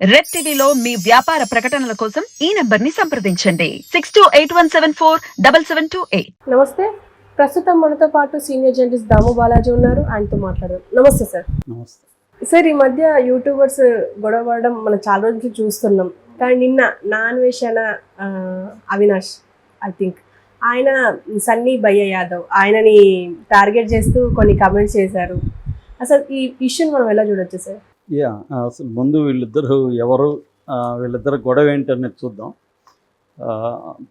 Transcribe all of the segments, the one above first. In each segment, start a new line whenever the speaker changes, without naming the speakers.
Red టీవీలో మీ వ్యాపార ప్రకటనల కోసం ఈ నంబర్ని సంప్రదించండి. Six two eight one seven four double seven two eight.
నమస్తే. ప్రస్తుతం మనతో పాటు సీనియర్ జర్నలిస్ట్ దాము బాలాజీ ఉన్నారు. ఆయనతో మాట్లాడదాం. నమస్తే సార్.
నమస్తే.
సార్ ఈ మధ్య యూట్యూబర్స్ గొడవ పడడం మనం చాలా రోజుల చూస్తున్నాం. కానీ నిన్న నా అన్వేషణ ఆ, అవినాష్ ఐ థింక్ ఆయన సన్నీ భయ్య యాదవ్ ఆయనని టార్గెట్ చేస్తూ కొన్ని కమెంట్స్ చేశారు. అసలు ఈ ఇష్యూని మనం ఎలా చూడొచ్చు సార్?
యా అసలు ముందు వీళ్ళిద్దరు ఎవరు వీళ్ళిద్దరు గొడవ ఏంటనేది చూద్దాం.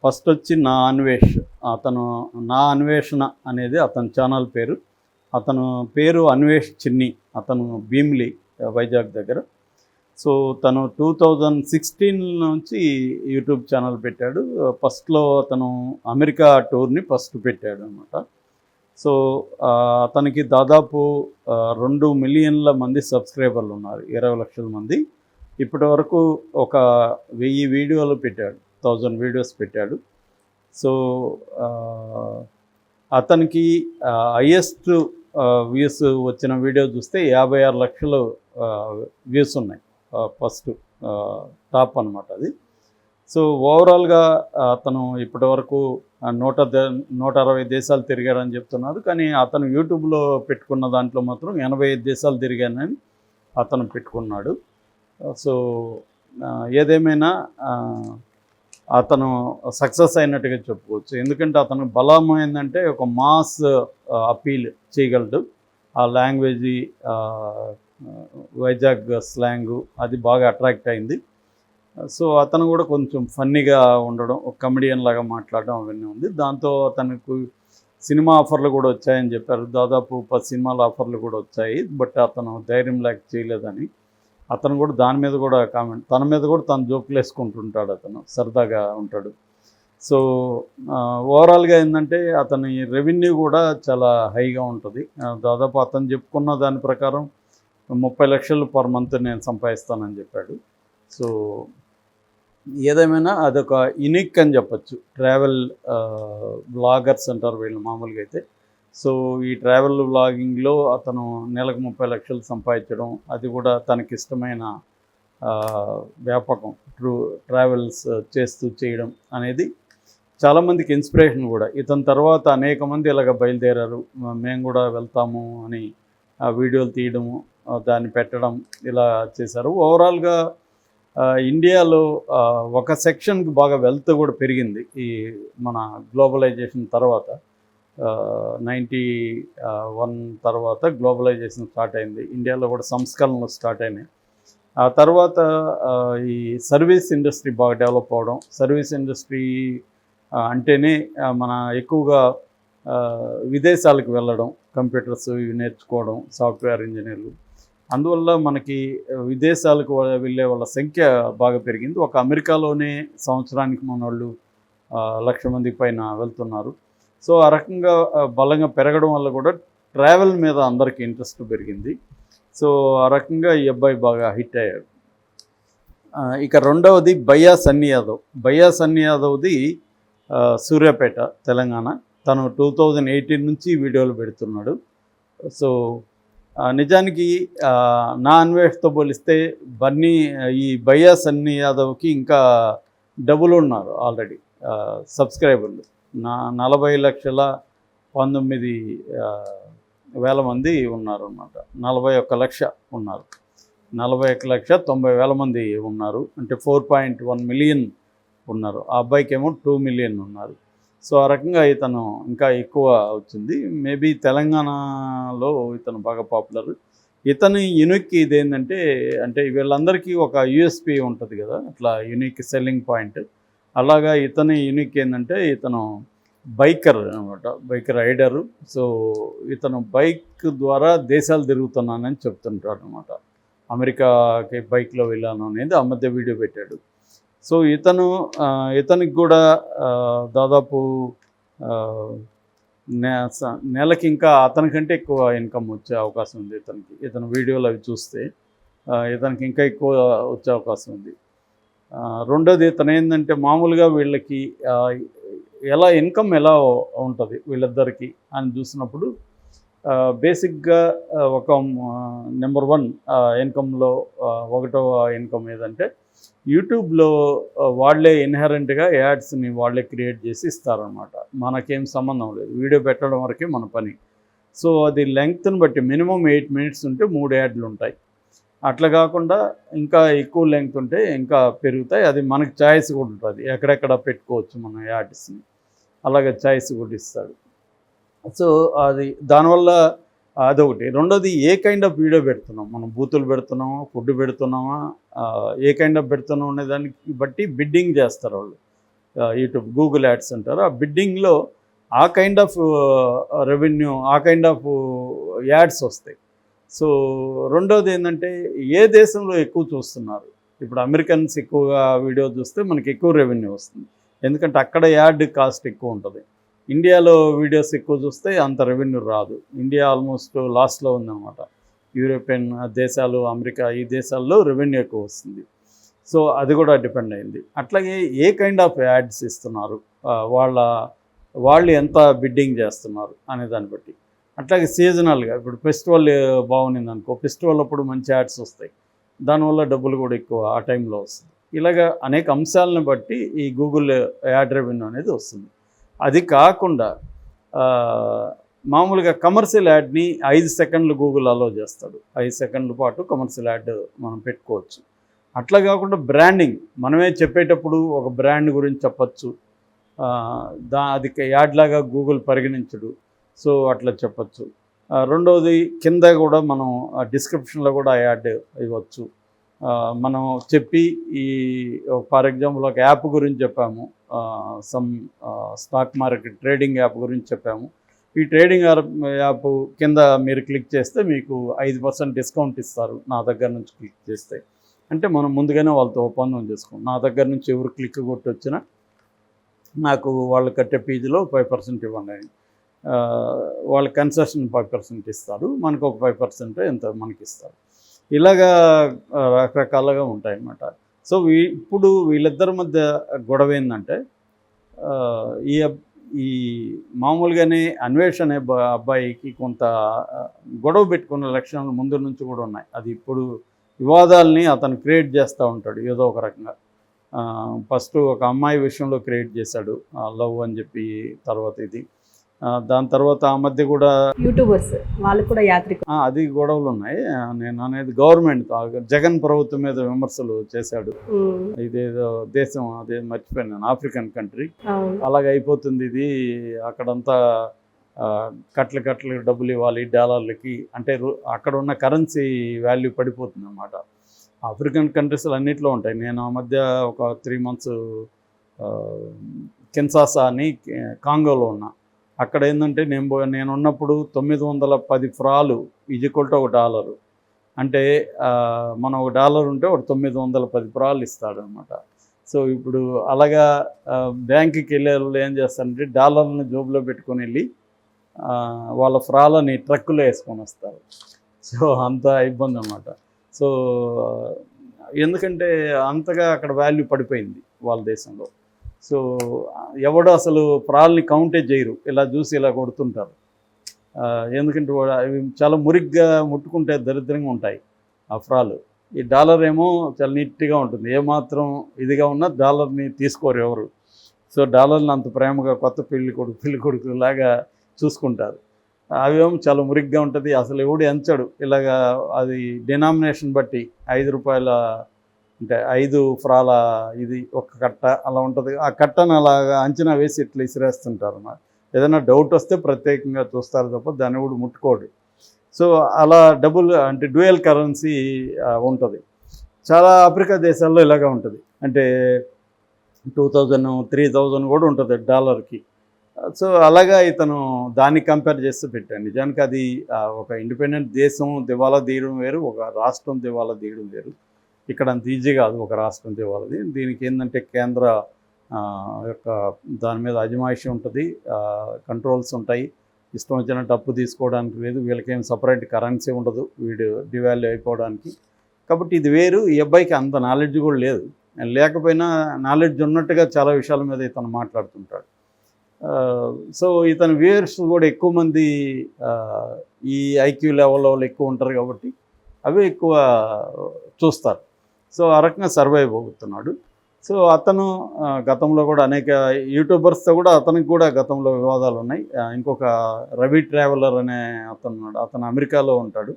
ఫస్ట్ వచ్చి నా అన్వేష్ అతను నా అన్వేషణ అనేది అతని ఛానల్ పేరు. అతను పేరు అన్వేష్ చిన్ని అతను భీమిలి వైజాగ్ దగ్గర. సో తను టూ థౌజండ్ సిక్స్టీన్ నుంచి యూట్యూబ్ ఛానల్ పెట్టాడు. ఫస్ట్లో అతను అమెరికా టూర్ని ఫస్ట్ పెట్టాడు అనమాట సో అతనికి దాదాపు రెండు మిలియన్ల మంది సబ్స్క్రైబర్లు ఉన్నారు ఇరవై లక్షల మంది. ఇప్పటి వరకు ఒక వెయ్యి వీడియోలు పెట్టాడు థౌజండ్ వీడియోస్ పెట్టాడు. సో అతనికి హయ్యెస్ట్ వ్యూస్ వచ్చిన వీడియో చూస్తే యాభై ఆరు లక్షలు వ్యూస్ ఉన్నాయి. ఫస్ట్ టాప్ అనమాట అది. సో ఓవరాల్గా అతను ఇప్పటివరకు వరకు నూట నూట అరవై దేశాలు తిరిగారని చెప్తున్నారు. కానీ అతను యూట్యూబ్లో పెట్టుకున్న దాంట్లో మాత్రం ఎనభై ఐదు దేశాలు తిరిగానని అతను పెట్టుకున్నాడు. సో ఏదేమైనా అతను సక్సెస్ అయినట్టుగా చెప్పుకోవచ్చు. ఎందుకంటే అతను బలం ఏంటంటే ఒక మాస్ అపీల్ చేయగలడు. ఆ లాంగ్వేజ్ వైజాగ్ స్లాంగు అది బాగా అట్రాక్ట్ అయింది. సో అతను కూడా కొంచెం ఫన్నీగా ఉండడం ఒక కమెడియన్ లాగా మాట్లాడడం అవన్నీ ఉంది. దాంతో అతనికి సినిమా ఆఫర్లు కూడా వచ్చాయని చెప్పారు. దాదాపు పది సినిమాల ఆఫర్లు కూడా వచ్చాయి బట్ అతను ధైర్యం లేక చేయలేదని. అతను కూడా దాని మీద కూడా కామెంట్ తన మీద కూడా తను జోకులు వేసుకుంటుంటాడు అతను సరదాగా ఉంటాడు. సో ఓవరాల్గా ఏంటంటే అతని రెవెన్యూ కూడా చాలా హైగా ఉంటుంది. దాదాపు అతను చెప్పుకున్న దాని ప్రకారం ముప్పై లక్షలు పర్ మంత్ నేను సంపాదిస్తానని చెప్పాడు. సో ఏదేమైనా అదొక యునిక్ అని చెప్పచ్చు. ట్రావెల్ బ్లాగర్స్ అంటారు వీళ్ళు మామూలుగా అయితే. సో ఈ ట్రావెల్ బ్లాగింగ్లో అతను నెలకు ముప్పై లక్షలు సంపాదించడం అది కూడా తనకి ఇష్టమైన వ్యాపకం. ట్రూ ట్రావెల్స్ చేస్తూ చేయడం అనేది చాలామందికి ఇన్స్పిరేషన్ కూడా. ఇతని తర్వాత అనేక మంది ఇలాగ బయలుదేరారు. మేము కూడా వెళ్తాము అని ఆ వీడియోలు తీయడము దాన్ని పెట్టడం ఇలా చేశారు. ఓవరాల్గా ఇండియాలో ఒక సెక్షన్కి బాగా వెల్త్ కూడా పెరిగింది ఈ మన గ్లోబలైజేషన్ తర్వాత. నైంటీ వన్ తర్వాత గ్లోబలైజేషన్ స్టార్ట్ అయింది. ఇండియాలో కూడా సంస్కరణలు స్టార్ట్ అయినాయి. ఆ తర్వాత ఈ సర్వీస్ ఇండస్ట్రీ బాగా డెవలప్ అవడం సర్వీస్ ఇండస్ట్రీ అంటేనే మన ఎక్కువగా విదేశాలకు వెళ్ళడం కంప్యూటర్స్ ఇవి నేర్చుకోవడం సాఫ్ట్వేర్ ఇంజనీర్లు అందువల్ల మనకి విదేశాలకు వెళ్ళే వాళ్ళ సంఖ్య బాగా పెరిగింది. ఒక అమెరికాలోనే సంవత్సరానికి మన వాళ్ళు లక్ష మంది పైన వెళ్తున్నారు. సో ఆ రకంగా బలంగా పెరగడం వల్ల కూడా ట్రావెల్ మీద అందరికీ ఇంట్రెస్ట్ పెరిగింది. సో ఆ రకంగా ఈ అబ్బాయి బాగా హిట్ అయ్యాడు. ఇక రెండవది బయ్యా సన్నీ యాదవ్. బయ్యా సన్నీ యాదవ్ది సూర్యాపేట తెలంగాణ. తను టూ థౌజండ్ ఎయిటీన్ నుంచి వీడియోలు పెడుతున్నాడు. సో నిజానికి నా అన్వేష్తో పోలిస్తే బన్నీ ఈ బయ్యా సన్నీ యాదవ్కి ఇంకా డబుల్ ఉన్నారు ఆల్రెడీ సబ్స్క్రైబర్లు. నా నలభై లక్షల పంతొమ్మిది వేల మంది ఉన్నారు అన్నమాట నలభై ఒక్క లక్ష ఉన్నారు. నలభై ఒక్క లక్ష తొంభై వేల మంది ఉన్నారు. అంటే ఫోర్ పాయింట్ వన్ మిలియన్ ఉన్నారు. ఆ అబ్బాయికి ఏమో టూ మిలియన్ ఉన్నారు. సో ఆ రకంగా ఇతను ఇంకా ఎక్కువ వచ్చింది. మేబీ తెలంగాణలో ఇతను బాగా పాపులర్. ఇతని యునిక్ ఇది ఏంటంటే అంటే వీళ్ళందరికీ ఒక యూఎస్పి ఉంటుంది కదా అట్లా యునిక్ సెల్లింగ్ పాయింట్. అలాగా ఇతని యునిక్ ఏంటంటే ఇతను బైకర్ అనమాట బైక్ రైడరు. సో ఇతను బైక్ ద్వారా దేశాలు తిరుగుతున్నానని చెప్తుంటాడు అనమాట అమెరికాకి బైక్లో వెళ్ళాను అనేది ఆ మధ్య వీడియో పెట్టాడు. సో ఇతను ఇతనికి కూడా దాదాపు స- నెలకి ఇంకా అతనికంటే ఎక్కువ ఇన్కమ్ వచ్చే అవకాశం ఉంది ఇతనికి. ఇతను వీడియోలు అవి చూస్తే ఇతనికి ఇంకా ఎక్కువ వచ్చే అవకాశం ఉంది. రెండోది ఇతను ఏంటంటే మామూలుగా వీళ్ళకి ఎలా ఇన్కమ్ ఎలా ఉంటుంది వీళ్ళిద్దరికి అని చూసినప్పుడు బేసిక్గా ఒక నెంబర్ వన్ ఇన్కంలో ఒకటో ఇన్కమ్ ఏదంటే యూట్యూబ్లో వాళ్ళే ఇన్హరెంట్గా యాడ్స్ని వాళ్ళే క్రియేట్ చేసి ఇస్తారనమాట మనకేం సంబంధం లేదు. వీడియో పెట్టడం వరకే మన పని. సో అది లెంగ్త్ని బట్టి మినిమం ఎయిట్ మినిట్స్ ఉంటే మూడు యాడ్లు ఉంటాయి. అట్లా కాకుండా ఇంకా ఎక్కువ లెంగ్త్ ఉంటే ఇంకా పెరుగుతాయి. అది మనకి ఛాయిస్ కూడా ఉంటుంది. ఎక్కడెక్కడ పెట్టుకోవచ్చు మన యాడ్స్ని. అలాగే ఛాయిస్ కూడా ఇస్తాడు. సో అది దానివల్ల అదొకటి. రెండోది ఏ కైండ్ ఆఫ్ వీడియో పెడుతున్నాం? మనం బూతులు పెడుతున్నామా? ఫుడ్ పెడుతున్నామా? ఏ కైండ్ ఆఫ్ పెడుతున్నాం అనే దానికి బట్టి బిడ్డింగ్ చేస్తారు వాళ్ళు. యూట్యూబ్ గూగుల్ యాడ్స్ అంటారు. ఆ బిడ్డింగ్లో ఆ కైండ్ ఆఫ్ రెవెన్యూ ఆ కైండ్ ఆఫ్ యాడ్స్ వస్తాయి. సో రెండోది ఏంటంటే ఏ దేశంలో ఎక్కువ చూస్తున్నారు? ఇప్పుడు అమెరికన్స్ ఎక్కువగా వీడియో చూస్తే మనకి ఎక్కువ రెవెన్యూ వస్తుంది. ఎందుకంటే అక్కడ యాడ్ కాస్ట్ ఎక్కువ ఉంటుంది. ఇండియాలో వీడియోస్ ఎక్కువ చూస్తే అంత రెవెన్యూ రాదు. ఇండియా ఆల్మోస్ట్ లాస్ట్లో ఉందన్నమాట. యూరోపియన్ దేశాలు అమెరికా ఈ దేశాల్లో రెవెన్యూ ఎక్కువ వస్తుంది. సో అది కూడా డిపెండ్ అయింది. అట్లాగే ఏ కైండ్ ఆఫ్ యాడ్స్ ఇస్తున్నారు? వాళ్ళ వాళ్ళు ఎంత బిడ్డింగ్ చేస్తున్నారు అనే దాన్ని బట్టి. అట్లాగే సీజనల్గా ఇప్పుడు ఫెస్టివల్ బాగుంది అనుకో ఫెస్టివల్ అప్పుడు మంచి యాడ్స్ వస్తాయి. దానివల్ల డబ్బులు కూడా ఎక్కువ ఆ టైంలో వస్తుంది. ఇలాగ అనేక అంశాలను బట్టి ఈ గూగుల్ యాడ్ రెవెన్యూ అనేది వస్తుంది. అది కాకుండా మామూలుగా కమర్షియల్ యాడ్ని ఐదు సెకండ్లు గూగుల్ అలో చేస్తాడు. ఐదు సెకండ్ల పాటు కమర్షియల్ యాడ్ మనం పెట్టుకోవచ్చు. అట్లా కాకుండా బ్రాండింగ్ మనమే చెప్పేటప్పుడు ఒక బ్రాండ్ గురించి చెప్పచ్చు. దా అది యాడ్ లాగా గూగుల్ పరిగణించడు సో అట్లా చెప్పచ్చు. రెండవది కింద కూడా మనం డిస్క్రిప్షన్లో కూడా యాడ్ ఇవ్వచ్చు. మనం చెప్పి ఈ ఫర్ ఎగ్జాంపుల్ ఒక యాప్ గురించి చెప్పాము. Some stock market trading app గురించి చెప్పాము. ఈ ట్రేడింగ్ యాప్ కింద మీరు క్లిక్ చేస్తే మీకు ఐదు పర్సెంట్ డిస్కౌంట్ ఇస్తారు నా దగ్గర నుంచి క్లిక్ చేస్తే. అంటే మనం ముందుగానే వాళ్ళతో ఒప్పందం చేసుకోం నా దగ్గర నుంచి ఎవరు క్లిక్ కొట్టి వచ్చినా నాకు వాళ్ళు కట్టే ఫీజులో ఫైవ్ పర్సెంట్ ఇవ్వండి. అని వాళ్ళ కన్సెషన్ ఫైవ్ పర్సెంట్ ఇస్తారు. మనకు ఒక ఫైవ్ పర్సెంట్ ఎంత మనకి ఇస్తారు ఇలాగా రకరకాలుగా ఉంటాయన్నమాట. సో వీ ఇప్పుడు వీళ్ళిద్దరి మధ్య గొడవ ఏంటంటే ఈ ఈ మామూలుగానే అన్వేషణ అనే అబ్బాయికి కొంత గొడవ పెట్టుకున్న లక్షణాలు ముందు నుంచి కూడా ఉన్నాయి. అది ఇప్పుడు వివాదాలని అతను క్రియేట్ చేస్తూ ఉంటాడు ఏదో ఒక రకంగా. ఫస్ట్ ఒక అమ్మాయి విషయంలో క్రియేట్ చేశాడు లవ్ అని చెప్పి తర్వాత ఇది. దాని తర్వాత ఆ మధ్య కూడా
యూట్యూబర్స్ వాళ్ళు కూడా యాత్రికులు.
అది గొడవలు ఉన్నాయి. నేను అనేది గవర్నమెంట్ జగన్ ప్రభుత్వం మీద విమర్శలు చేశాడు. ఇదేదో దేశం అదే మర్చిపోయాను ఆఫ్రికన్ కంట్రీ. అలాగ అయిపోతుంది ఇది. అక్కడంతా కట్ల కట్టలు డబ్బులు ఇవ్వాలి డాలర్లకి. అంటే అక్కడ ఉన్న కరెన్సీ వాల్యూ పడిపోతుంది అన్నమాట. ఆఫ్రికన్ కంట్రీస్ అన్నిట్లో ఉంటాయి. నేను ఆ మధ్య ఒక త్రీ మంత్స్ కెన్సాసా అని కాంగోలో ఉన్నా. అక్కడ ఏంటంటే నేను పో- నేను ఉన్నప్పుడు తొమ్మిది వందల పది ఫ్రాలు ఈజ్వల్ టు ఒక డాలరు. అంటే మనం ఒక డాలర్ ఉంటే ఒక తొమ్మిది వందల పది ఫ్రాలు ఇస్తాడనమాట. సో ఇప్పుడు అలాగా బ్యాంకుకి వెళ్ళే వాళ్ళు ఏం చేస్తారంటే డాలర్ని జోబులో పెట్టుకొని వెళ్ళి వాళ్ళ ఫ్రాలని ట్రక్కులో వేసుకొని వస్తారు. సో అంత ఇబ్బంది అనమాట. సో ఎందుకంటే అంతగా అక్కడ వాల్యూ పడిపోయింది వాళ్ళ దేశంలో. సో ఎవడు అసలు ప్రాల్ని కౌంటే చేయరు. ఇలా చూసి ఇలా కొడుతుంటారు. ఎందుకంటే అవి చాలా మురిగ్గా ముట్టుకుంటే దరిద్రంగా ఉంటాయి ఆ ఫ్రాలు. ఈ డాలర్ ఏమో చాలా నీట్గా ఉంటుంది. ఏమాత్రం ఇదిగా ఉన్నా డాలర్ని తీసుకోరు ఎవరు. సో డాలర్ని అంత ప్రేమగా కొత్త పెళ్ళి కొడుకు పెళ్ళి కొడుకు లాగా చూసుకుంటారు. అవేమో చాలా మురిగ్గా ఉంటుంది. అసలు ఎవడు ఎంచడు. ఇలాగా అది డినామినేషన్ బట్టి ఐదు రూపాయల అంటే ఐదు ఫ్రాల ఇది ఒక కట్ట అలా ఉంటుంది. ఆ కట్టను అలాగా అంచనా వేసి ఇట్లా ఇసిరేస్తుంటారు అన్నమాట. ఏదైనా డౌట్ వస్తే ప్రత్యేకంగా చూస్తారు తప్ప దాన్ని కూడా ముట్టుకోడు. సో అలా డబుల్ అంటే డ్యూయల్ కరెన్సీ ఉంటుంది. చాలా ఆఫ్రికా దేశాల్లో ఇలాగా ఉంటుంది. అంటే టూ థౌజండ్ త్రీ థౌజండ్ కూడా ఉంటుంది డాలర్కి. సో అలాగా ఇతను దాన్ని కంపేర్ చేస్తూ పెట్టాను నిజానికి అది ఒక ఇండిపెండెంట్ దేశం దివాలా తీయడం వేరు ఒక రాష్ట్రం దివాలా తీయడం వేరు. ఇక్కడ అంత ఈజీ కాదు ఒక రాష్ట్రం తేవాలది దీనికి ఏంటంటే కేంద్ర యొక్క దాని మీద అజమాయిషి ఉంటుంది. కంట్రోల్స్ ఉంటాయి. ఇష్టం వచ్చినట్టు అప్పు తీసుకోవడానికి లేదు. వీళ్ళకేం సపరేట్ కరెన్సీ ఉండదు. వీడు డివాల్యూ అయిపోవడానికి. కాబట్టి ఇది వేరు. ఈ అబ్బాయికి అంత నాలెడ్జ్ కూడా లేదు. లేకపోయినా నాలెడ్జ్ ఉన్నట్టుగా చాలా విషయాల మీద ఇతను మాట్లాడుతుంటాడు. సో ఇతని వ్యూయర్స్ కూడా ఎక్కువ మంది ఈ ఐక్యూ లెవెల్ వాళ్ళు ఎక్కువ ఉంటారు కాబట్టి అవి ఎక్కువ చూస్తారు. సో ఆ రకంగా సర్వైవ్ అవుతున్నాడు. సో అతను గతంలో కూడా అనేక యూట్యూబర్స్తో కూడా అతనికి కూడా గతంలో వివాదాలు ఉన్నాయి. ఇంకొక రవి ట్రావెలర్ అనే అతను ఉన్నాడు. అతను అమెరికాలో ఉంటాడు.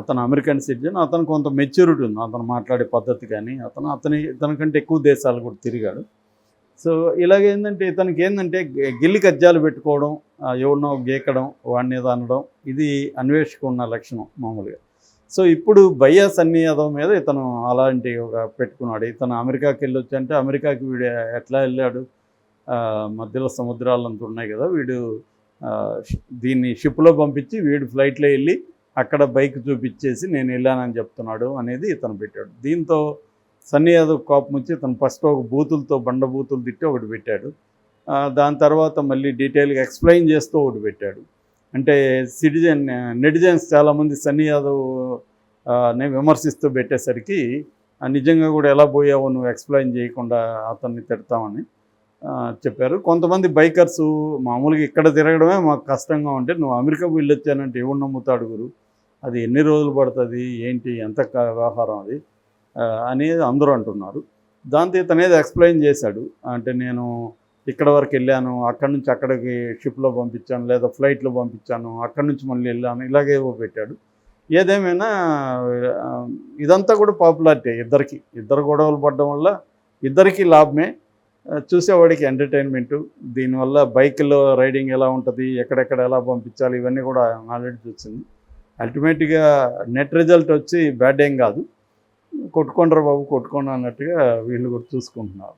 అతను అమెరికన్ సిటిజన్. అతను కొంత మెచ్యూరిటీ ఉంది. అతను మాట్లాడే పద్ధతి కానీ అతను అతని ఇతనికంటే ఎక్కువ దేశాలు కూడా తిరిగాడు. సో ఇలాగేందంటే ఇతనికి ఏంటంటే గిల్లి కజ్జాలు పెట్టుకోవడం ఎవరినో గీకడం వాడిని అనడం ఇది అన్వేషకున్న లక్షణం మామూలుగా. సో ఇప్పుడు భయ్యా సన్నీ యాదవ్ మీద ఇతను అలాంటి ఒక పెట్టుకున్నాడు. ఇతను అమెరికాకి వెళ్ళొచ్చు అంటే అమెరికాకి వీడు ఎట్లా వెళ్ళాడు? మధ్యలో సముద్రాలు అంత ఉన్నాయి కదా వీడు దీన్ని షిప్లో పంపించి వీడు ఫ్లైట్లో వెళ్ళి అక్కడ బైక్ చూపించేసి నేను వెళ్ళానని చెప్తున్నాడు అనేది ఇతను పెట్టాడు. దీంతో సన్నీ యాదవ్ కోపం వచ్చి ఇతను ఫస్ట్ ఒక బూతులతో బండ బూతులు తిట్టి ఒకటి పెట్టాడు. దాని తర్వాత మళ్ళీ డీటెయిల్గా ఎక్స్ప్లెయిన్ చేస్తూ ఒకటి పెట్టాడు. అంటే సిటిజన్ నెటిజన్స్ చాలామంది సన్నీ యాదవ్ని విమర్శిస్తూ పెట్టేసరికి నిజంగా కూడా ఎలా పోయావో నువ్వు ఎక్స్ప్లెయిన్ చేయకుండా అతన్ని తిడతామని చెప్పారు. కొంతమంది బైకర్స్ మామూలుగా ఇక్కడ తిరగడమే మాకు కష్టంగా ఉంటే నువ్వు అమెరికా వెళ్ళొచ్చానంటే ఎవరు నమ్ముతాడు గురు? అది ఎన్ని రోజులు పడుతుంది? ఏంటి? ఎంత క- వ్యవహారం అది? అనేది అందరూ అంటున్నారు. దాంతో ఇతనేది ఎక్స్ప్లెయిన్ చేశాడు. అంటే నేను ఇక్కడ వరకు వెళ్ళాను అక్కడి నుంచి అక్కడికి షిప్లో పంపించాను లేదా ఫ్లైట్లో పంపించాను అక్కడి నుంచి మళ్ళీ వెళ్ళాను ఇలాగే పెట్టాడు. ఏదేమైనా ఇదంతా కూడా పాపులారిటీ ఇద్దరికి. ఇద్దరు గొడవలు పడడం వల్ల ఇద్దరికి లాభమే. చూసేవాడికి ఎంటర్టైన్మెంటు దీనివల్ల బైక్లో రైడింగ్ ఎలా ఉంటుంది ఎక్కడెక్కడ ఎలా పంపించాలి ఇవన్నీ కూడా ఆల్రెడీ చూసింది. అల్టిమేట్గా నెట్ రిజల్ట్ వచ్చి బ్యాడ్ ఏం కాదు. కొట్టుకుంటారు బాబు కొట్టుకోండి అన్నట్టుగా వీళ్ళు కూడా చూసుకుంటున్నారు.